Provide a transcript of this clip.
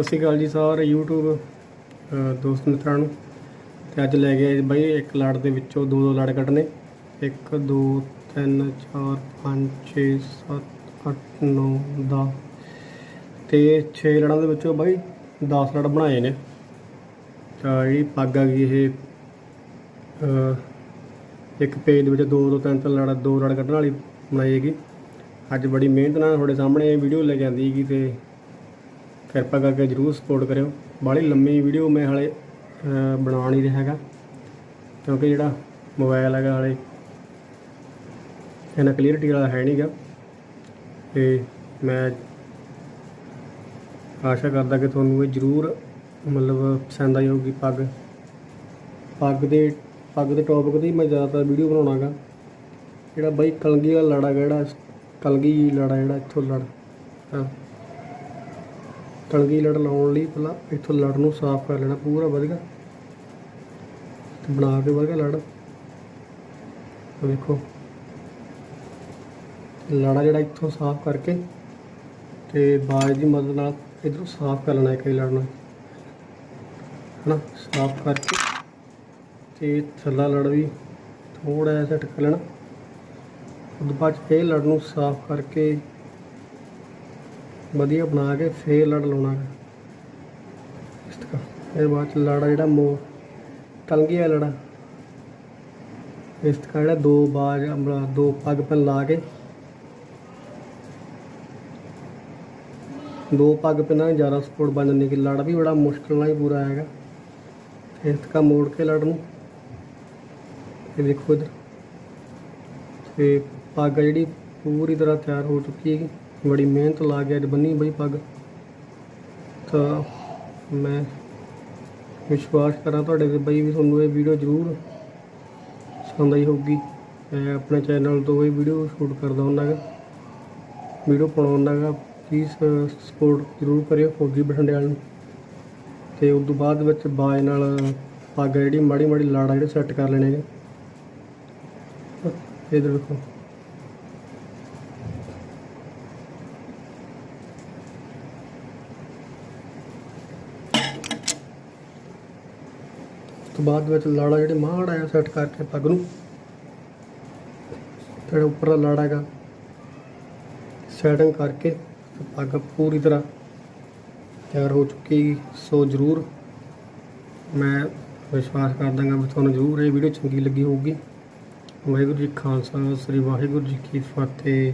ਸਤਿ ਸ਼੍ਰੀ ਅਕਾਲ ਜੀ ਸਾਰੇ, YouTube ਦੋਸਤ ਮਿੱਤਰਾਂ ਨੂੰ। ਤੇ ਅੱਜ ਲੈ ਗਏ ਬਾਈ ਇੱਕ ਲੜ ਦੇ ਵਿੱਚੋਂ ਦੋ ਦੋ ਲੜ ਕੱਢਨੇ। 1 2 3 4 5 6 7 8 9 10 ਤੇ 6 ਲੜਾਂ ਦੇ ਵਿੱਚੋਂ ਬਾਈ 10 ਲੜ ਬਣਾਏ ਨੇ। ਤਾਂ ਜਿਹੜੀ ਪੱਗ ਆ ਗਈ ਇਹ ਇੱਕ ਪੇਜ ਦੇ ਵਿੱਚ ਦੋ ਦੋ ਤਿੰਨ ਤਿੰਨ ਲੜ, ਦੋ ਲੜ ਕੱਢਣ ਵਾਲੀ ਬਣਾਈ ਹੈਗੀ। ਅੱਜ ਬੜੀ ਮਿਹਨਤ ਨਾਲ ਤੁਹਾਡੇ ਸਾਹਮਣੇ ਵੀਡੀਓ ਲੈ ਕੇ ਆਂਦੀ ਹੈਗੀ ਤੇ ਕਿਰਪਾ ਕਰਕੇ ਜਰੂਰ ਸਪੋਰਟ ਕਰਿਓ। ਬਾਹਲੀ ਲੰਮੀ ਵੀਡੀਓ ਮੈਂ ਹਾਲੇ ਬਣਾ ਨਹੀਂ ਰਿਹਾ ਹੈਗਾ। ਕਿਉਂਕਿ ਜਿਹੜਾ ਮੋਬਾਈਲ ਹੈਗਾ ਹਾਲੇ, ਇਹਨਾਂ ਕਲੀਅਰਟੀ ਵਾਲਾ ਹੈ ਨਹੀਂਗਾ ਤੇ ਮੈਂ ਆਸ਼ਾ ਕਰਦਾ ਕਿ ਤੁਹਾਨੂੰ ਇਹ ਜਰੂਰ ਮਤਲਬ ਪਸੰਦ ਆਈ ਹੋਊਗੀ। ਪੱਗ ਪੱਗ ਦੇ ਪੱਗ ਦੇ ਟੌਪਿਕ ਤੇ ਹੀ ਮੈਂ ਜ਼ਿਆਦਾਤਰ ਵੀਡੀਓ ਬਣਾਉਣਾਗਾ। ਜਿਹੜਾ ਬਾਈ ਕਲਗੀ ਵਾਲਾ ਲੜਾ ਜਿਹੜਾ ਕਲਗੀ ਲੜਾ ਜਿਹੜਾ ਇੱਥੋਂ ਲੜ, ਹਾਂ। ਤਣਗੀ ਲੜ ਲਾਉਣ ਲਈ ਪਹਿਲਾਂ ਇੱਥੋਂ ਲੜ ਨੂੰ ਸਾਫ਼ ਕਰ ਲੈਣਾ, ਪੂਰਾ ਵਧੀਆ ਤੇ ਬਣਾ ਕੇ ਵਧੀਆ ਲੜ। ਉਹ ਦੇਖੋ ਲੜਾ ਜਿਹੜਾ ਇੱਥੋਂ ਸਾਫ਼ ਕਰਕੇ ਤੇ ਬਾਜ ਦੀ ਮਦਦ ਨਾਲ ਇਧਰੋਂ ਸਾਫ਼ ਕਰ ਲੈਣਾ ਇੱਕ ਲੜਨਾ। ਲੜ ਨੂੰ ਹਨਾ? ਸਾਫ਼ ਕਰਕੇ ਤੇ ਥੱਲਾ ਲੜ ਵੀ ਥੋੜਾ ਜਿਹਾ ਸੈੱਟ ਕਰ ਲੈਣਾ। ਉਦੋਂ ਬਾਅਦ 'ਚ ਇਹ ਲੜ ਨੂੰ ਸਾਫ਼ ਕਰਕੇ ਵਧੀਆ ਬਣਾ ਕੇ ਫੇਰ ਲੜ ਲਾਉਣਾ। ਹੈ ਇਸ ਤਰ੍ਹਾਂ ਫਿਰ ਬਾਅਦ ਚ ਲੜਾ ਜਿਹੜਾ ਮੋ ਟਲਗੀ ਆ ਲੜਾ। ਇਸ ਤਰ੍ਹਾਂ ਜਿਹੜਾ ਦੋ ਬਾਜ ਆਪਣਾ ਦੋ ਪੱਗ ਪਨ ਲਾ ਕੇ। ਦੋ ਪੱਗ ਪਿੰਨਾਂ ਨਾਲ ਜ਼ਿਆਦਾ ਸਪੋਰਟ ਬਣ ਜਾਂਦੀ ਕਿ ਲੜ ਵੀ ਬੜਾ ਮੁਸ਼ਕਲ ਨਾਲ ਹੀ ਪੂਰਾ ਆਏਗਾ ਇਸ ਤਰ੍ਹਾਂ ਮੋੜ ਕੇ ਲੜ ਨੂੰ। ਇਹ ਦੇਖੋ ਇਧਰ। ਤੇ ਪੱਗ ਆ ਜਿਹੜੀ ਪੂਰੀ ਤਰ੍ਹਾਂ ਤਿਆਰ ਹੋ ਚੁੱਕੀ ਹੈਗੀ। ਬੜੀ ਮਿਹਨਤ ਲਾ ਕੇ ਅੱਜ ਬੰਨੀ ਬਈ ਪੱਗ। ਤਾਂ ਮੈਂ ਵਿਸ਼ਵਾਸ ਕਰਾਂ ਤੁਹਾਡੇ ਤੇ ਬਈ ਵੀ ਤੁਹਾਨੂੰ ਇਹ ਵੀਡੀਓ ਜ਼ਰੂਰ ਪਸੰਦ ਆਈ ਹੋਊਗੀ। ਮੈਂ ਆਪਣੇ ਚੈਨਲ ਤੋਂ ਇਹ ਵੀਡੀਓ ਸ਼ੂਟ ਕਰਦਾ ਹੁੰਦਾ ਗਾ ਵੀਡੀਓ ਪਾਉਂਦਾ ਗਾ ਪਲੀਜ਼ ਸਪੋਰਟ ਜ਼ਰੂਰ ਕਰਿਓ ਫੌਜੀ ਬਠਿੰਡੇ ਵਾਲੇ ਨੂੰ। ਤੇ ਉਸ ਤੋਂ ਬਾਅਦ ਵਿੱਚ ਬਾਜ ਨਾਲ ਪੱਗ ਜਿਹੜੀ ਮਾੜੀ ਮਾੜੀ ਲਾੜਾ ਜਿਹੜੇ ਸੈੱਟ ਕਰ ਲੈਣੇ ਨੇ। ਇਹ ਦੇਖੋ ਤੋਂ ਬਾਅਦ ਵਿੱਚ ਲਾੜਾ ਜਿਹੜੇ ਮਾੜਾ ਜਿਹਾ ਸੈੱਟ ਕਰਕੇ ਪੱਗ ਨੂੰ ਤੇ ਉੱਪਰਲਾ ਲਾੜਾ ਹੈਗਾ। ਸੈਟਿੰਗ ਕਰਕੇ ਪੱਗ ਪੂਰੀ ਤਰ੍ਹਾਂ ਤਿਆਰ ਹੋ ਚੁੱਕੀ ਸੋ ਜ਼ਰੂਰ ਮੈਂ ਵਿਸ਼ਵਾਸ ਕਰਦਾ ਹਾਂ ਵੀ ਤੁਹਾਨੂੰ ਜ਼ਰੂਰ ਇਹ ਵੀਡੀਓ ਚੰਗੀ ਲੱਗੀ ਹੋਊਗੀ। ਵਾਹਿਗੁਰੂ ਜੀ ਖਾਲਸਾ, ਸ੍ਰੀ ਵਾਹਿਗੁਰੂ ਜੀ ਕੀ ਫਤਿਹ।